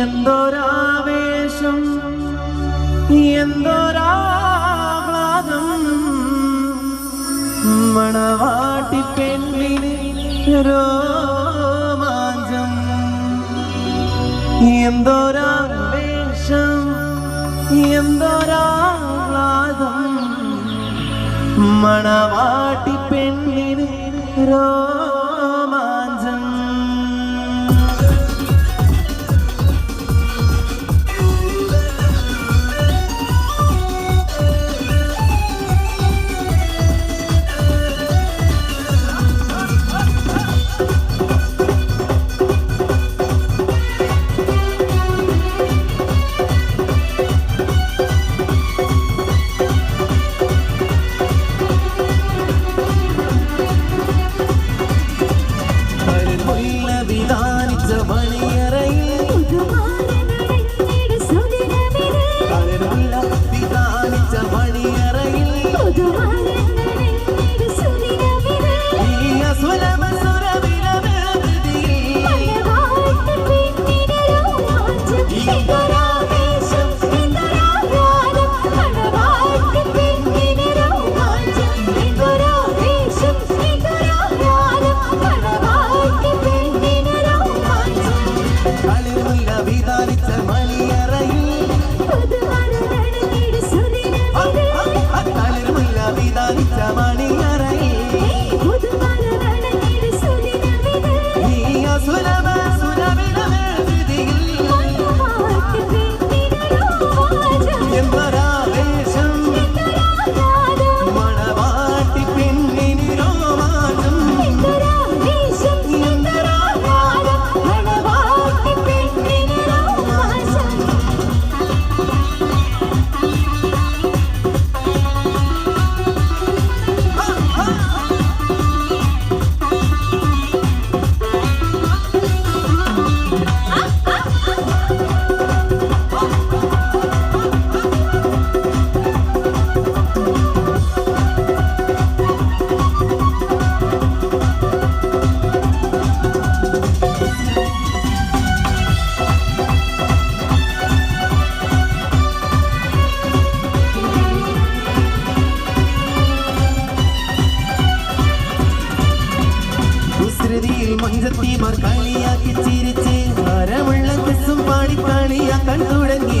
എന്തൊരാവേശം എന്തൊരാഹ്ലാദം മണവാട്ടി പെണ്ണിന് രോമാഞ്ചം. എന്തൊരാവേശം എന്തൊരാഹ്ലാദം മണവാട്ടി പെണ്ണിന് രോ കുസൃതിയിൽ മഞ്ചത്തിമാർ കളിയാക്കി ചിരിച്ച് ഭാരമുള്ള കിസ്സും പാടി കളിയാക്കാൻ തുടങ്ങി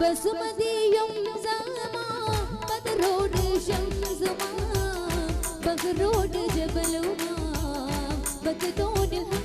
بسمدي يوم زما بدرود شمس ما بغرود جبل ما بكتون الهوى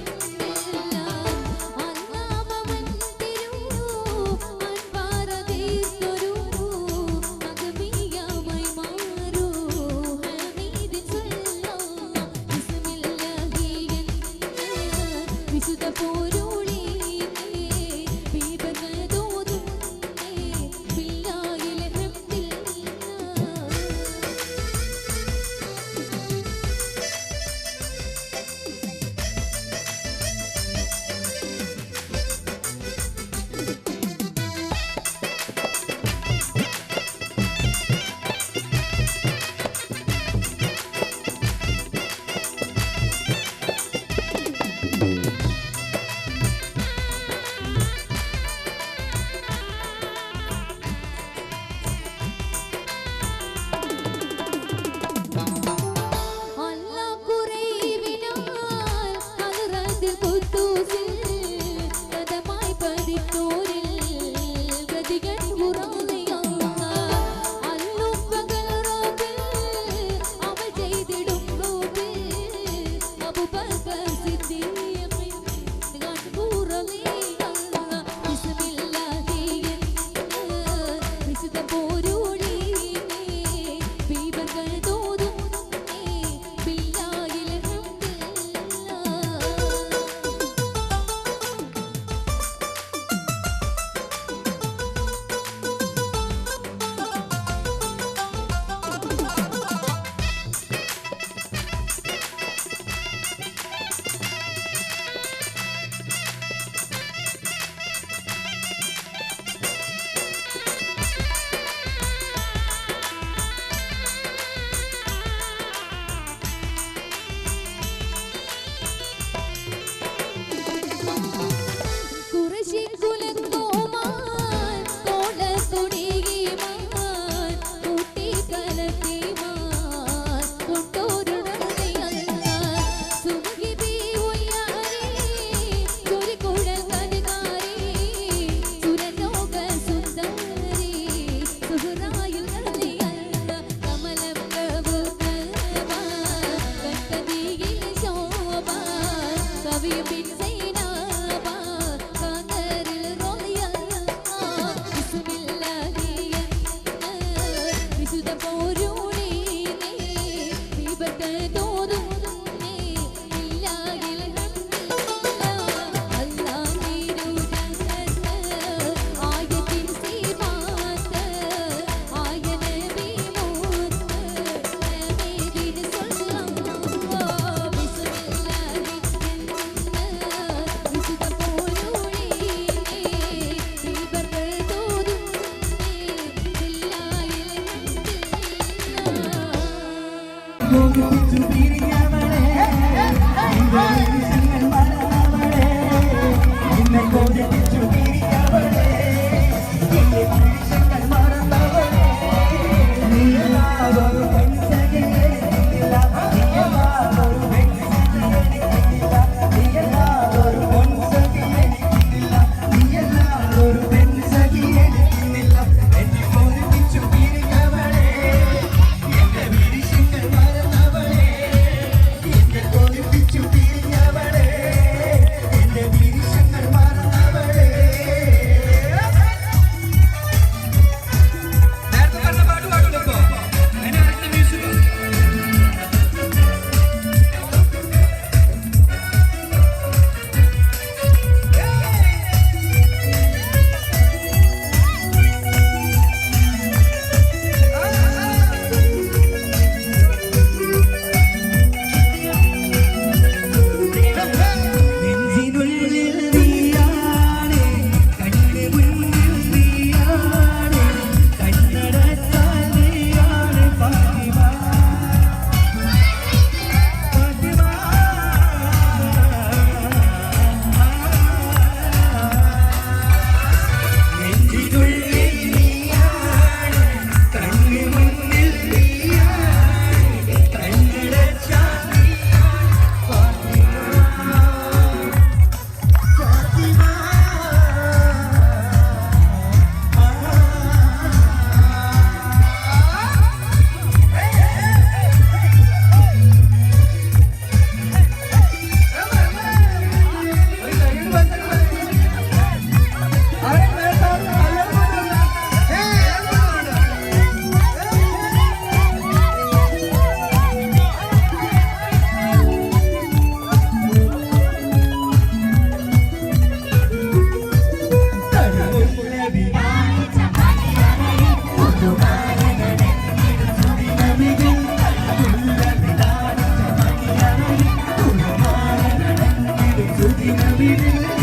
Could you not be there?